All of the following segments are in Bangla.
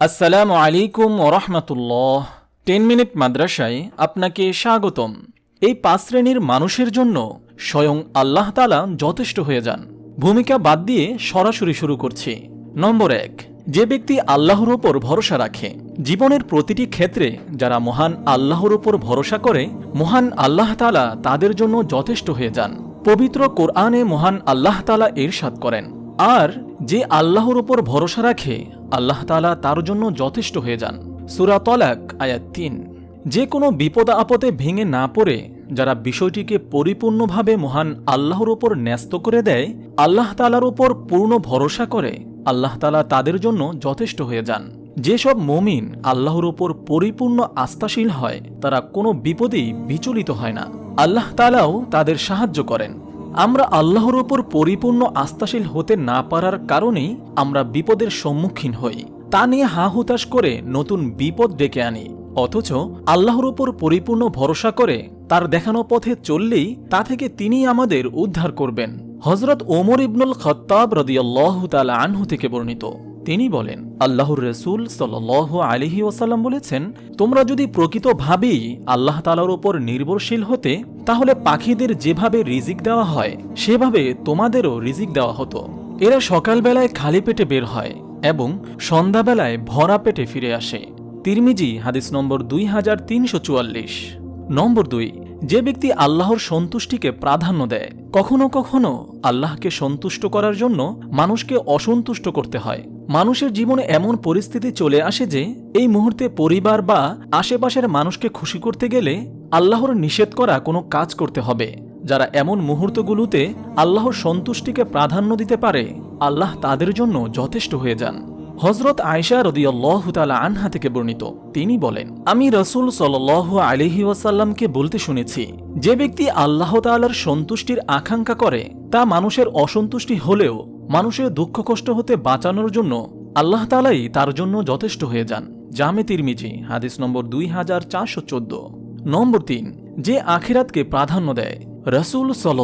আসসালামু আলাইকুম ওরহমতুল্লাহ টেন মিনিট মাদ্রাসায় আপনাকে স্বাগতম। এই পাঁচ শ্রেণির মানুষের জন্য স্বয়ং আল্লাহ তালা যথেষ্ট হয়ে যান। ভূমিকা বাদ দিয়ে সরাসরি শুরু করছি। নম্বর এক, যে ব্যক্তি আল্লাহর ওপর ভরসা রাখে, জীবনের প্রতিটি ক্ষেত্রে যারা মহান আল্লাহর ওপর ভরসা করে, মহান আল্লাহ তালা তাদের জন্য যথেষ্ট হয়ে যান। পবিত্র কোরআনে মহান আল্লাহ তালা এরশাদ করেন। আর যে আল্লাহর ওপর ভরসা রাখে আল্লাহ তালা তার জন্য যথেষ্ট হয়ে যান। সুরা তলাক, আয়াত তিন। যে কোনো বিপদ আপদে ভেঙে না পড়ে, যারা বিষয়টিকে পরিপূর্ণভাবে মহান আল্লাহর ওপর ন্যস্ত করে দেয়, আল্লাহ তালার উপর পূর্ণ ভরসা করে, আল্লাহ তালা তাদের জন্য যথেষ্ট হয়ে যান। যেসব মমিন আল্লাহর ওপর পরিপূর্ণ আস্থাশীল হয়, তারা কোনো বিপদেই বিচলিত হয় না। আল্লাহ তালাও তাদের সাহায্য করেন। আমরা আল্লাহর ওপর পরিপূর্ণ আস্থাশীল হতে না পারার কারণেই আমরা বিপদের সম্মুখীন হই। তা নিয়ে হা হুতাশ করে নতুন বিপদ ডেকে আনি। অথচ আল্লাহর ওপর পরিপূর্ণ ভরসা করে তার দেখানো পথে চললেই তা থেকে তিনি আমাদের উদ্ধার করবেন। হজরত ওমর ইবনুল খত্তাব রদিয়াল্লাহ তালা আনহু থেকে বর্ণিত। তিনি বলেন, আল্লাহর রসুল সাল আলিহি ওসাল্লাম বলেছেন, তোমরা যদি প্রকৃতভাবেই আল্লাহ তালার ওপর নির্ভরশীল হতে, তাহলে পাখিদের যেভাবে রিজিক দেওয়া হয়, সেভাবে তোমাদেরও রিজিক দেওয়া হতো। এরা সকালবেলায় খালি পেটে বের হয় এবং সন্ধ্যাবেলায় ভরা পেটে ফিরে আসে। তিরমিজি, হাদিস নম্বর দুই হাজার তিনশো চুয়াল্লিশ। নম্বর দুই, যে ব্যক্তি আল্লাহর সন্তুষ্টিকে প্রাধান্য দেয়, কখনো কখনো আল্লাহকে সন্তুষ্ট করার জন্য মানুষকে অসন্তুষ্ট করতে হয়। মানুষের জীবনে এমন পরিস্থিতি চলে আসে যে, এই মুহূর্তে পরিবার বা আশেপাশের মানুষকে খুশি করতে গেলে আল্লাহর নিষেধ করা কোনো কাজ করতে হবে। যারা এমন মুহূর্তগুলোতে আল্লাহর সন্তুষ্টিকে প্রাধান্য দিতে পারে, আল্লাহ তাদের জন্য যথেষ্ট হয়ে যান। হজরত আয়সা রদিয়াল্লাহ তালা আনহা থেকে বর্ণিত, তিনি বলেন, আমি রসুল সাল আলিহি ওয়াসাল্লামকে বলতে শুনেছি, যে ব্যক্তি আল্লাহ তালার সন্তুষ্টির আকাঙ্ক্ষা করে, তা মানুষের অসন্তুষ্টি হলেও মানুষের দুঃখ কষ্ট হতে বাঁচানোর জন্য আল্লাহ তালাই তার জন্য যথেষ্ট হয়ে যান। জামে তিরমিজি, হাদিস নম্বর দুই হাজার চারশো চোদ্দ। নম্বর তিন, যে আখিরাতকে প্রাধান্য দেয়, রসুল সাল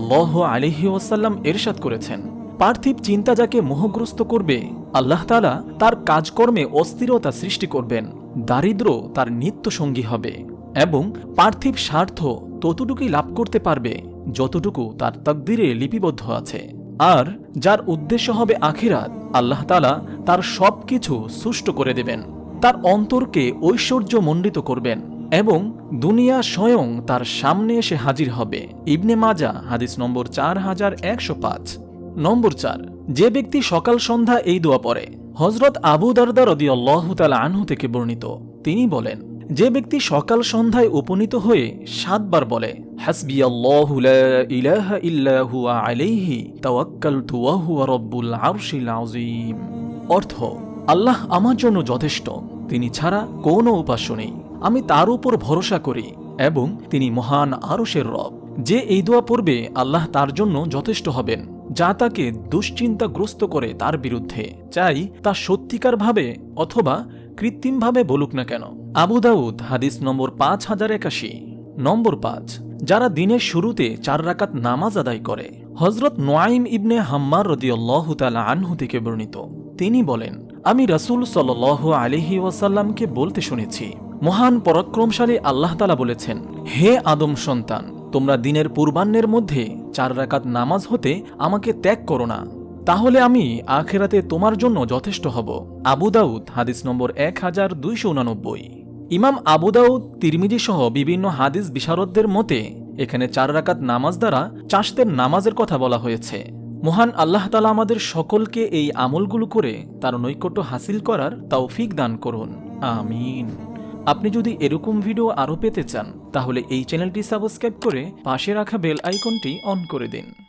আলিহি ওয়াসাল্লাম এরশাদ করেছেন। পার্থিব চিন্তা যাকে মোহগ্রস্ত করবে, আল্লাহ তালা তার কাজকর্মে অস্থিরতা সৃষ্টি করবেন, দারিদ্র তার নিত্য সঙ্গী হবে এবং পার্থিব স্বার্থ ততটুকুই লাভ করতে পারবে, যতটুকু তার তকদিরে লিপিবদ্ধ আছে। আর যার উদ্দেশ্য হবে আখিরাত, আল্লাহ তালা তার সব কিছু সুষ্ট করে দেবেন। তার অন্তরকে ঐশ্বর্য মণ্ডিত করবেন এবং দুনিয়া স্বয়ং তার সামনে এসে হাজির হবে। ইবনে মাজা, হাদিস নম্বর চার হাজার একশো পাঁচ। নম্বর চার, যে ব্যক্তি সকাল সন্ধ্যা এই দোয়া পড়ে হজরত আবু দারদা তালা আনহু থেকে বর্ণিত। তিনি বলেন যে ব্যক্তি সকাল সন্ধ্যায় উপনীত হয়ে সাতবার বলে অর্থ, আল্লাহ আমার জন্য যথেষ্ট, তিনি ছাড়া কোনো উপাস্য নেই। আমি তার উপর ভরসা করি এবং তিনি মহান আরশের রব। যে এই দোয়া পড়বে, আল্লাহ তার জন্য যথেষ্ট হবেন, যা তাকে দুশ্চিন্তাগ্রস্ত করে তার বিরুদ্ধে। চাই তা সত্যিকারভাবে অথবা কৃত্রিমভাবে বলুক না কেন। আবু দাউদ, হাদিস নম্বর পাঁচ হাজার একাশি। নম্বর পাঁচ, যারা দিনের শুরুতে চার রাকাত নামাজ আদায় করে। হজরত নোয়াইম ইবনে হাম্মার রদিয়াল্লাহ তালা আনহু থেকে বর্ণিত। তিনি বলেন, আমি রাসুল সাল আলিহি ওয়াসাল্লামকে বলতে শুনেছি। মহান পরাক্রমশালী আল্লাহ তালা বলেছেন, হে আদম সন্তান, তোমরা দিনের পূর্বাহ্নের মধ্যে চার রাকাত নামাজ হতে আমাকে ত্যাগ করো না। তাহলে আমি আখেরাতে তোমার জন্য যথেষ্ট হব। আবু দাউদ, হাদিস নম্বর এক হাজার দুইশো উনানব্বই। ইমাম আবু দাউদ, তিরমিজি সহ বিভিন্ন হাদিস বিশারদদের মতে, এখানে চার রাকাত নামাজ দ্বারা চাষদের নামাজের কথা বলা হয়েছে। মহান আল্লাহ তালা আমাদের সকলকে এই আমলগুলো করে তার নৈকট্য হাসিল করার তৌফিক দান করুন। আমিন। আপনি যদি এরকম ভিডিও আরও পেতে চান, তাহলে এই চ্যানেলটি সাবস্ক্রাইব করে পাশে রাখা বেল আইকনটি অন করে দিন।